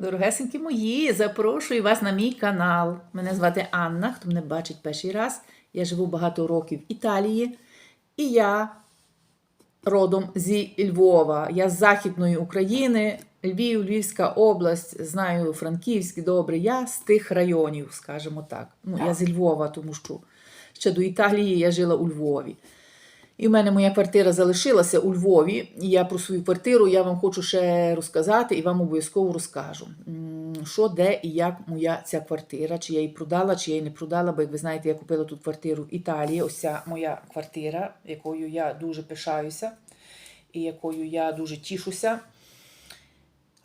Дорогесенькі мої, запрошую вас на мій канал. Мене звати Анна, хто мене бачить перший раз. Я живу багато років в Італії, і я родом зі Львова. Я з Західної України, Львів, Львівська область, знаю Франківськ добре. Я з тих районів, скажімо так. Ну, я зі Львова, тому що ще до Італії я жила у Львові. І в мене моя квартира залишилася у Львові. І я про свою квартиру я вам хочу ще розказати і вам обов'язково розкажу, що, де і як моя ця квартира, чи я її продала, чи я її не продала. Бо, як ви знаєте, я купила тут квартиру в Італії. Ось ця моя квартира, якою я дуже пишаюся і якою я дуже тішуся.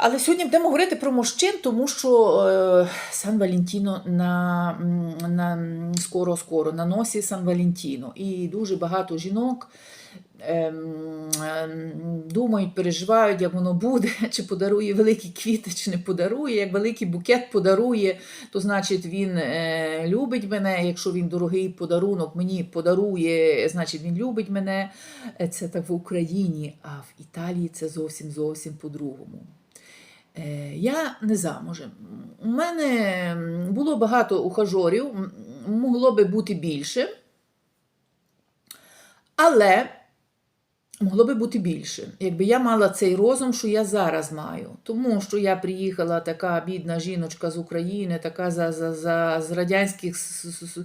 Але сьогодні будемо говорити про мужчин, тому що е, Сан Валентіно на, на скоро-скоро на носі Сан Валентіно. І дуже багато жінок ем, думають, переживають, як воно буде, чи подарує великі квіти, чи не подарує. Як великий букет подарує, то значить він е, любить мене. Якщо він дорогий подарунок мені подарує, значить він любить мене. Е, Це так в Україні, а в Італії це зовсім зовсім по-другому. Е, Я не замужем. У мене було багато ухажорів, могло би бути більше, але могло би бути більше, якби я мала цей розум, що я зараз маю. Тому що я приїхала така бідна жіночка з України, така за, за, за, з, радянських, з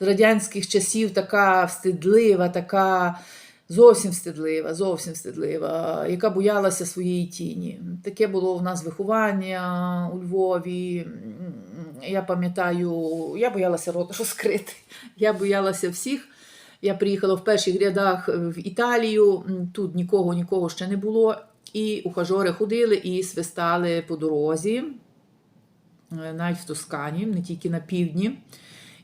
радянських часів, така встидлива, така зовсім встидлива, зовсім встидлива, яка боялася своєї тіні. Таке було в нас виховання у Львові. Я пам'ятаю, я боялася рот розкрити. Я боялася всіх. Я приїхала в перших рядах в Італію, тут нікого, нікого ще не було. І ухажори ходили і свистали по дорозі, е, навіть в Тоскані, не тільки на півдні.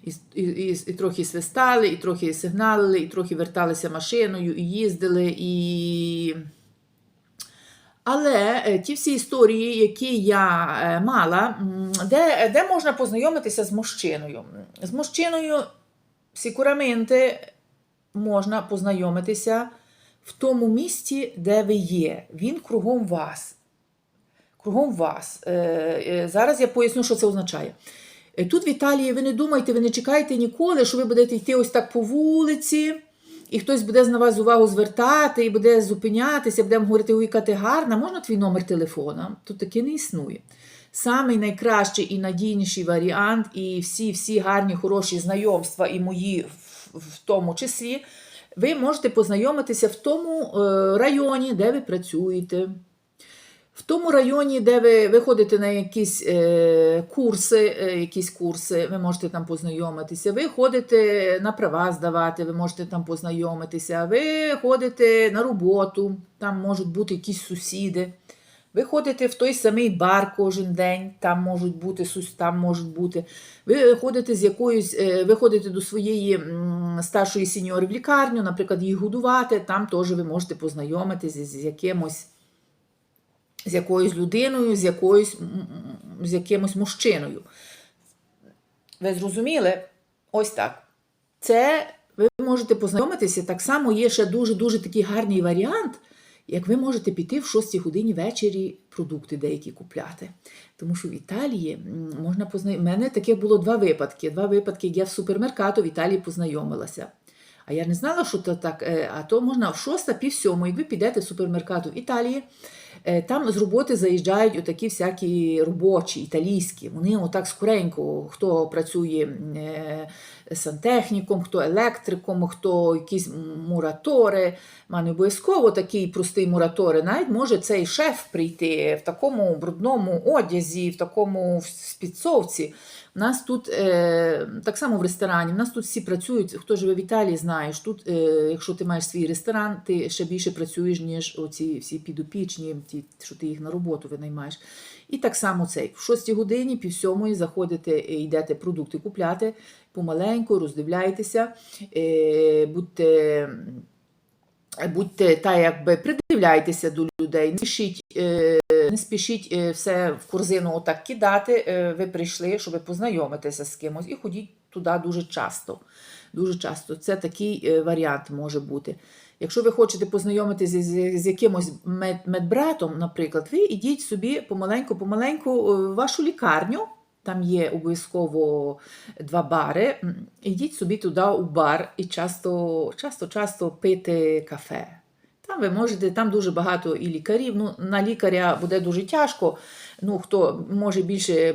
І, і, і, і трохи свистали, і трохи сигналили, і трохи верталися машиною, і їздили. І... Але е, ті всі історії, які я е, мала, де, де можна познайомитися з мужчиною? З мужчиною сікураменте можна познайомитися в тому місці, де ви є. Він кругом вас. Кругом вас. Е, Зараз я поясню, що це означає. Е, Тут в Італії ви не думайте, ви не чекайте ніколи, що ви будете йти ось так по вулиці, і хтось буде на вас увагу звертати, і буде зупинятися, буде вам говорити, ой, яка ти гарна, можна твій номер телефона? Тут таке не існує. Самий найкращий і надійніший варіант, і всі всі гарні, хороші знайомства, і мої в, в тому числі, ви можете познайомитися в тому е, районі, де ви працюєте. В тому районі, де ви, ви ходите на якісь е, курси, е, якісь курси, ви можете там познайомитися. Ви ходите на права здавати, ви можете там познайомитися. Ви ходите на роботу, там можуть бути якісь сусіди. Ви ходите в той самий бар кожен день, там можуть бути там можуть бути. Ви ходите з якоюсь, е, ви ходите до своєї старшої сіньори в лікарню, наприклад, її годувати. Там теж ви можете познайомитися з якимось з якоюсь людиною, з, якоюсь, з якимось мужчиною. Ви зрозуміли? Ось так. Це ви можете познайомитися. Так само є ще дуже-дуже такий гарний варіант, як ви можете піти в 6 годині ввечері продукти деякі купляти. Тому що в Італії можна познайомитися. У мене таке було два випадки. Два випадки, як я в супермеркату в Італії познайомилася. А я не знала, що то так. е, А то можна в 6, пів сьомої, як ви підете в супермеркату в Італії, там з роботи заїжджають отакі всякі робочі, італійські. Вони отак скоренько, хто працює е, сантехніком, хто електриком, хто якісь муратори. Не обов'язково такий простий мураторе. Навіть може цей шеф прийти в такому брудному одязі, в такому спідцовці. Нас тут е, так само в ресторані. У нас тут всі працюють. Хто живе в Італії, знаєш, тут, е, якщо ти маєш свій ресторан, ти ще більше працюєш, ніж оці всі підопічні, ті, що ти їх на роботу винаймаєш. І так само цей. В 6 годині, пів сьомої заходите, йдете продукти купляти помаленьку, роздивляйтеся, е, будьте. Будьте та якби придивляйтеся до людей, не спішіть, е, не спішіть е, все в корзину отак кидати. Е, Ви прийшли, щоб познайомитися з кимось, і ходіть туди дуже часто. Дуже часто. Це такий е, варіант може бути. Якщо ви хочете познайомитися з, якимось мед, медбратом, наприклад, ви ідіть собі помаленьку-помаленьку в вашу лікарню. Там є обов'язково два бари. М, Ідіть собі туди у бар і часто, часто, часто пити кафе. Там ви можете, там дуже багато і лікарів. Ну, на лікаря буде дуже тяжко. Ну, хто може більше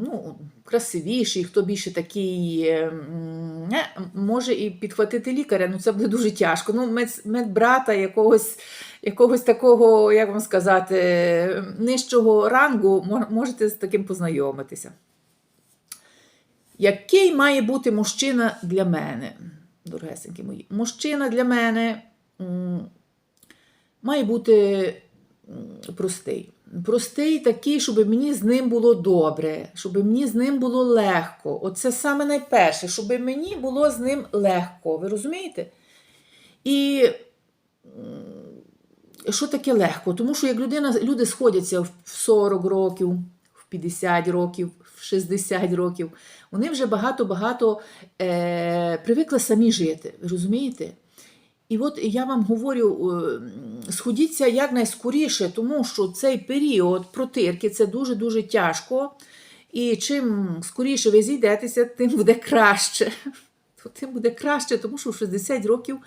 ну, красивіший, хто більше такий, може і підхватити лікаря. Ну, це буде дуже тяжко. Ну, мед, медбрата якогось, якогось такого, як вам сказати, нижчого рангу можете з таким познайомитися. Який має бути мужчина для мене, дорогесенькі мої? Мужчина для мене має бути простий. Простий такий, щоб мені з ним було добре, щоб мені з ним було легко. Оце саме найперше, щоб мені було з ним легко. Ви розумієте? І що таке легко? Тому що як людина, люди сходяться в 40 років, в 50 років, в 60 років, вони вже багато-багато е, привикли самі жити. Ви розумієте? І от я вам говорю, е, сходіться якнайскоріше, тому що цей період протирки це дуже-дуже тяжко. І чим скоріше ви зійдетеся, тим буде краще. Тим буде краще, тому що в 60 років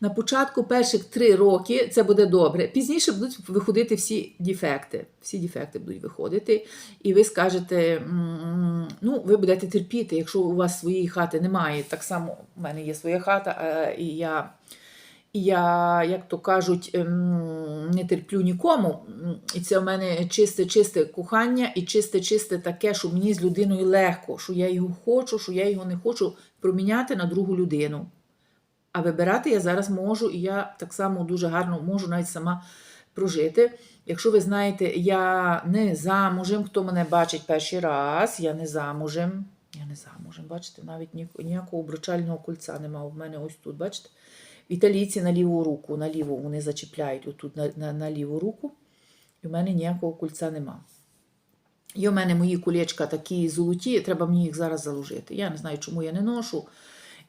на початку перших 3 роки це буде добре. Пізніше будуть виходити всі дефекти. Всі дефекти будуть виходити, і ви скажете, ну, ви будете терпіти, якщо у вас своєї хати немає. Так само у мене є своя хата, е, і я. Я, як то кажуть, ем, не терплю нікому. І це в мене чисте-чисте кохання і чисте-чисте таке, що мені з людиною легко, що я його хочу, що я його не хочу проміняти на другу людину. А вибирати я зараз можу, і я так само дуже гарно можу навіть сама прожити. Якщо ви знаєте, я не замужем, хто мене бачить перший раз, я не замужем. Я не замужем, бачите, навіть ніякого обручального кольця немає. У мене ось тут, бачите? Італійці на ліву руку, на ліву вони зачіпляють отут на, на, на ліву руку, і в мене ніякого кольця нема. Є в мене мої колечка такі золоті, треба мені їх зараз заложити. Я не знаю, чому я не ношу.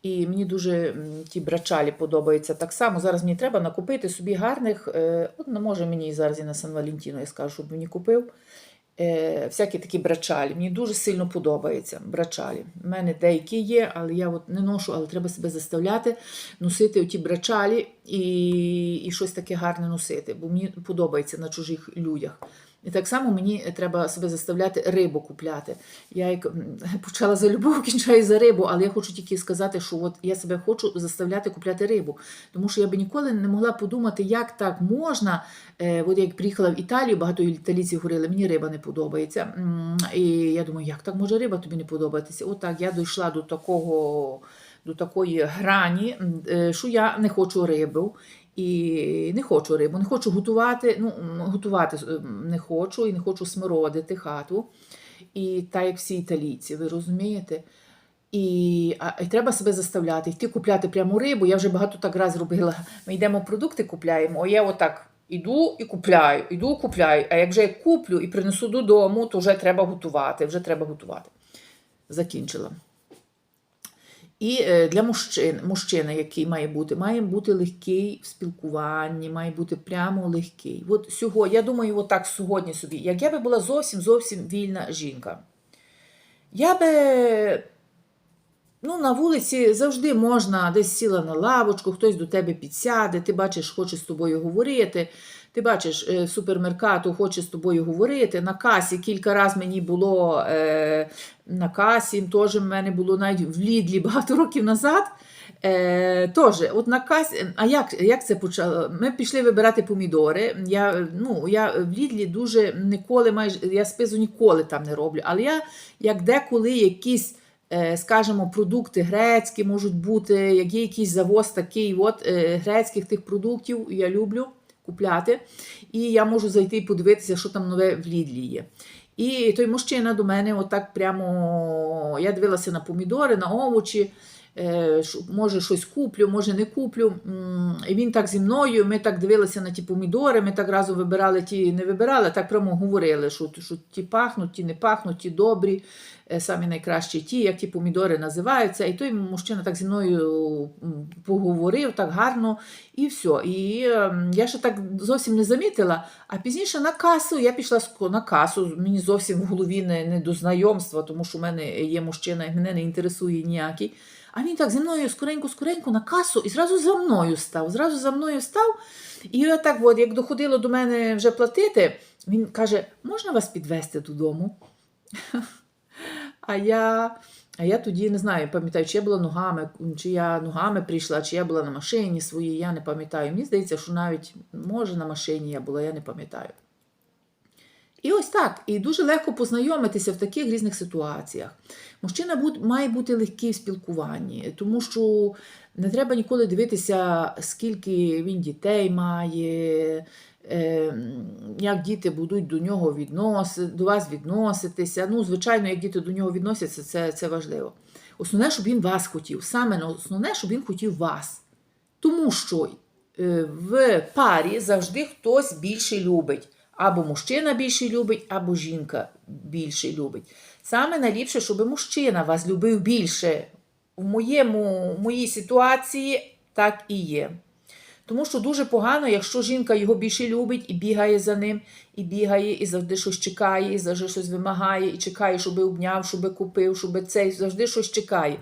І мені дуже ті брачалі подобаються так само. Зараз мені треба накупити собі гарних. Е, от не може мені зараз і на Сан Валентіно, я скажу, щоб мені купив. Е, всякі такі брачалі. Мені дуже сильно подобаються брачалі. У мене деякі є, але я от не ношу, але треба себе заставляти носити оті брачалі і, і щось таке гарне носити, бо мені подобається на чужих людях. І так само мені треба себе заставляти рибу купляти. Я як почала за любов, кінчаю за рибу, але я хочу тільки сказати, що от я себе хочу заставляти купляти рибу. Тому що я би ніколи не могла подумати, як так можна. Е, от як приїхала в Італію, багато італійців говорили, мені риба не подобається. І я думаю, як так може риба тобі не подобатися? Отак я дійшла до такого. До такої грані, е, що я не хочу рибу. І не хочу рибу, не хочу готувати. Ну, готувати не хочу і не хочу смородити хату. І так як всі італійці, ви розумієте? І, а, і треба себе заставляти, йти купляти прямо рибу. Я вже багато так раз робила. Ми йдемо продукти купляємо, а я отак іду і купляю, іду, купляю. А як вже я куплю і принесу додому, то вже треба готувати. Вже треба готувати. Закінчила. І е, для мужчин, мужчина, який має бути, має бути легкий в спілкуванні, має бути прямо легкий. От сьогодні, я думаю, от так сьогодні собі, як я би була зовсім зовсім вільна жінка, я би ну, на вулиці завжди можна десь сіла на лавочку, хтось до тебе підсяде, ти бачиш, хоче з тобою говорити. Ти бачиш, е, супермеркату хоче з тобою говорити. На касі кілька разів мені було е, на касі, теж в мене було навіть в Лідлі багато років назад. Е, Теж, от на касі, а як, як це почало? Ми пішли вибирати помідори. Я, ну, я в Лідлі дуже ніколи майже я спизу ніколи там не роблю. Але я як деколи якісь. е, Скажімо, продукти грецькі можуть бути, як є якийсь завоз такий от е, грецьких тих продуктів, я люблю купляти. І я можу зайти і подивитися, що там нове в Лідлі є. І той мужчина до мене, отак прямо я дивилася на помідори, на овочі. Е, може щось куплю, може не куплю. І він так зі мною, ми так дивилися на ті помідори, ми так разом вибирали ті, не вибирали, так прямо говорили, що, що ті пахнуть, ті не пахнуть, ті добрі, е, самі найкращі ті, як ті помідори називаються. І той мужчина так зі мною поговорив так гарно, і все. І е, я ще так зовсім не замітила. А пізніше на касу я пішла на касу. Мені зовсім в голові не, не до знайомства, тому що в мене є мужчина, і мене не інтересує ніякий. А він так зі мною скоренько-скоренько на касу і зразу за мною став. Зразу за мною став. І я так, от, як доходило до мене вже платити, він каже: можна вас підвезти додому? А я, а я тоді не знаю, пам'ятаю, чи я була ногами, чи я ногами прийшла, чи я була на машині своїй, я не пам'ятаю. Мені здається, що навіть може на машині я була, я не пам'ятаю. І ось так. І дуже легко познайомитися в таких різних ситуаціях. Мужчина має бути легкий в спілкуванні, тому що не треба ніколи дивитися, скільки він дітей має, е, як діти будуть до нього відноси, до вас відноситися. Ну, звичайно, як діти до нього відносяться, це, це важливо. Основне, щоб він вас хотів. Саме основне, щоб він хотів вас. Тому що е, в парі завжди хтось більше любить. Або мужчина більше любить, або жінка більше любить. Саме найліпше, щоб мужчина вас любив більше. В моєму, в моїй ситуації так і є. Тому що дуже погано, якщо жінка його більше любить і бігає за ним, і бігає, і завжди щось чекає, і завжди щось вимагає, і чекає, щоб обняв, щоб купив, щоб цей, завжди щось чекає.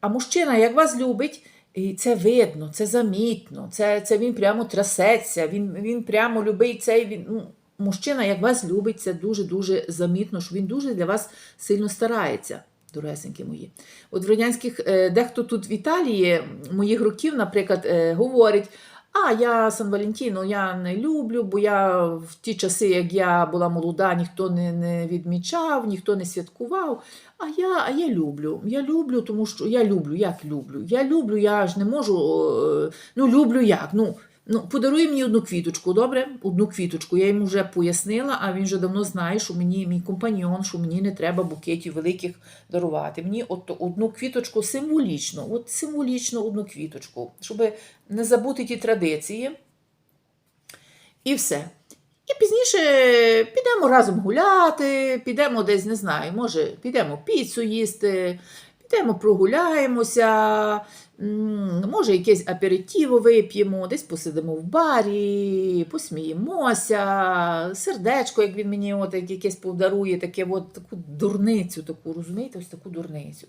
А мужчина, як вас любить, і це видно, це замітно, це, це він прямо трясеться, він, він прямо любить цей. Він, ну, мужчина, як вас любить, це дуже-дуже замітно, що він дуже для вас сильно старається. Доресенькі мої. От в радянських, е, дехто тут в Італії моїх років, наприклад, е, говорить: а я Сан Валентіно, я не люблю, бо я в ті часи, як я була молода, ніхто не, не відмічав, ніхто не святкував. А я, а я люблю. Я люблю, тому що я люблю, як люблю. Я люблю, я ж не можу. Ну, люблю як. Ну, ну подаруй мені одну квіточку, добре? Одну квіточку. Я йому вже пояснила, а він вже давно знає, що мені мій компаньйон, що мені не треба букетів великих дарувати. Мені от одну квіточку символічно, от символічно одну квіточку, щоб не забути ті традиції. І все. І пізніше підемо разом гуляти, підемо десь, не знаю, може, підемо піцу їсти, підемо прогуляємося, може, якесь аперитіво вип'ємо, десь посидимо в барі, посміємося, сердечко, як він мені от, як якесь подарує, таке от, таку дурницю, таку, розумієте, ось таку дурницю.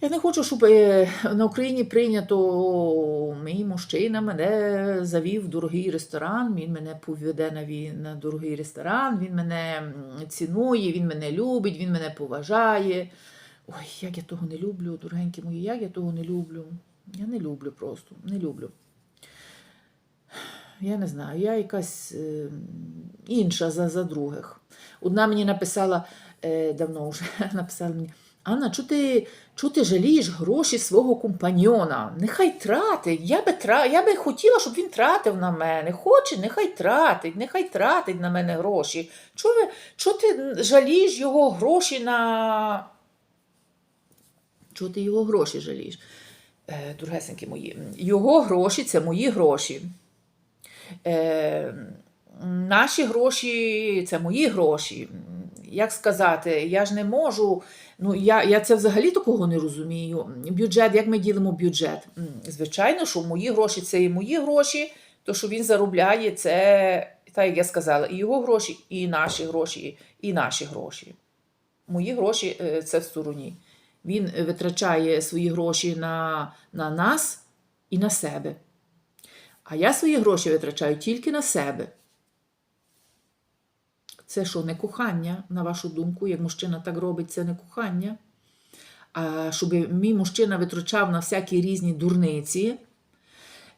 Я не хочу, щоб е, на Україні прийнято мій мужчина мене завів в дорогий ресторан. Він мене поведе на, на дорогий ресторан, він мене цінує, він мене любить, він мене поважає. Ой, як я того не люблю, дорогенькі мої, як я того не люблю. Я не люблю просто, не люблю. Я не знаю, я якась е, інша за, за других. Одна мені написала е, давно вже написала мені. Анна, чого ти, чого ти жалієш гроші свого компаньйона? Нехай тратить. Я би, тра... я би хотіла, щоб він тратив на мене. Хоче, нехай тратить, нехай тратить на мене гроші. Чого, чого ти жалієш його гроші на. Чого ти його гроші жалієш? Е, дорогесенькі мої, його гроші це мої гроші. Е, наші гроші це мої гроші. Як сказати, я ж не можу. Ну, я, я це взагалі такого не розумію. Бюджет, як ми ділимо бюджет? Звичайно, що мої гроші це і мої гроші, то, що він заробляє, це, так як я сказала, і його гроші, і наші гроші, і наші гроші. Мої гроші е, це в стороні. Він витрачає свої гроші на, на нас і на себе. А я свої гроші витрачаю тільки на себе. Це що, не кохання, на вашу думку, як мужчина так робить, це не кохання. А щоб мій мужчина витрачав на всякі різні дурниці,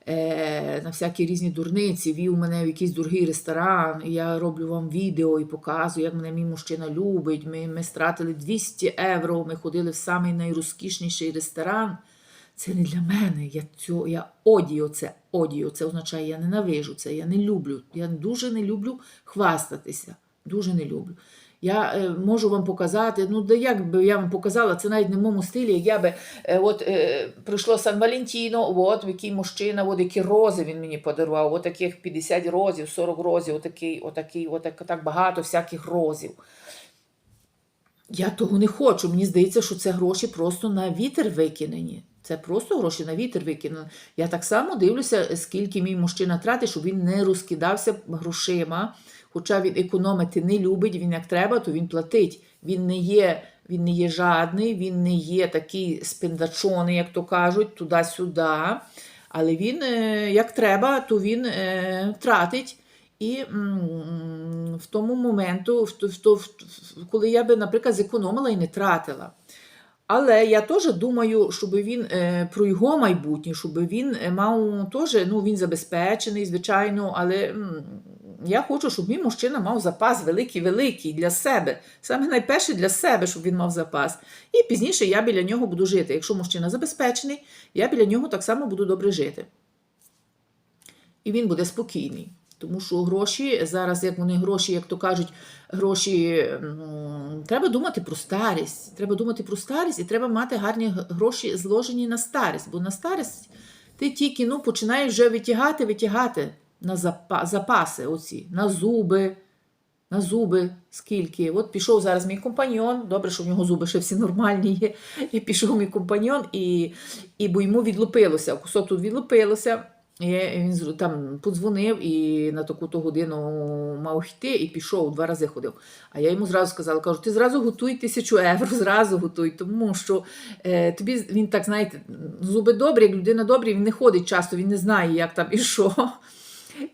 е, на всякі різні дурниці, вів мене в якийсь дорогий ресторан, і я роблю вам відео і показую, як мене мій мужчина любить. Ми, ми стратили 200 євро, ми ходили в самий найрозкішніший ресторан. Це не для мене. Я цього, я одію це, одію. Це означає, я ненавижу це, я не люблю. Я дуже не люблю хвастатися. Дуже не люблю. Я е, можу вам показати, ну де як би я вам показала, це навіть не в моєму стилі, я би е, от е, прийшло Сан Валентіно, от який мужчина, от які рози він мені подарував, от таких 50 розів, 40 розів, отакий, отакий, отак, так багато всяких розів. Я того не хочу. Мені здається, що це гроші просто на вітер викинені. Це просто гроші на вітер викинені. Я так само дивлюся, скільки мій мужчина тратить, щоб він не розкидався грошима. Хоча він економити не любить, він як треба, то він платить. Він не є, він не є жадний, він не є такий спиндачоний, як то кажуть, туди-сюди. Але він, е, як треба, то він е, тратить. І в тому моменту, коли я би, наприклад, зекономила і не тратила. Але я теж думаю, щоб він е, про його майбутнє, щоб він мав теж, ну він забезпечений, звичайно, але я хочу, щоб мій мужчина мав запас великий-великий для себе. Саме найперше для себе, щоб він мав запас. І пізніше я біля нього буду жити. Якщо мужчина забезпечений, я біля нього так само буду добре жити. І він буде спокійний. Тому що гроші зараз, як вони гроші, як то кажуть, гроші м, треба думати про старість. Треба думати про старість і треба мати гарні гроші зложені на старість. Бо на старість ти тільки ну, починаєш вже витягати, витягати на запаси, оці, на зуби. На зуби скільки. От пішов зараз мій компаньон. Добре, що в нього зуби ще всі нормальні є. І пішов мій компаньон, і, і бо йому відлупилося. Кусок тут відлупилося. І він там подзвонив і на таку-то годину мав йти і пішов, два рази ходив. А я йому зразу сказала: кажу, ти зразу готуй тисячу євро, зразу готуй, тому що е, тобі він так, знаєте, зуби добрі, як людина добрі, він не ходить часто, він не знає, як там і що.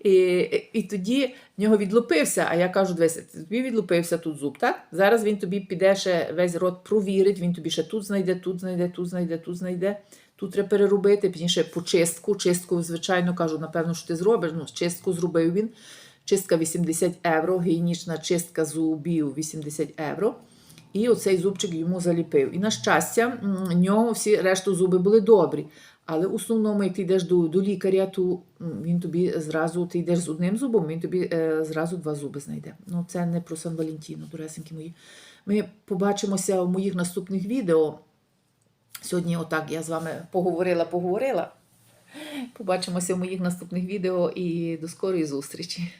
І, і тоді в нього відлупився, а я кажу: дивися, тобі відлупився тут зуб, так? Зараз він тобі піде ще весь рот провірить, він тобі ще тут знайде, тут знайде, тут знайде, тут знайде. Тут треба переробити, пізніше почистку. Чистку, звичайно, кажу, напевно, що ти зробиш. Ну, чистку зробив він. Чистка 80 євро, гігієнічна чистка зубів 80 євро. І оцей зубчик йому заліпив. І на щастя, в нього всі решту зуби були добрі. Але в основному, як ти йдеш до, до лікаря, то він тобі зразу, ти йдеш з одним зубом, він тобі е, зразу два зуби знайде. Ну, це не про Сан Валентіно, доресенькі мої. Ми побачимося в моїх наступних відео. Сьогодні, отак, я з вами поговорила, поговорила. Побачимося в моїх наступних відео і до скорої зустрічі.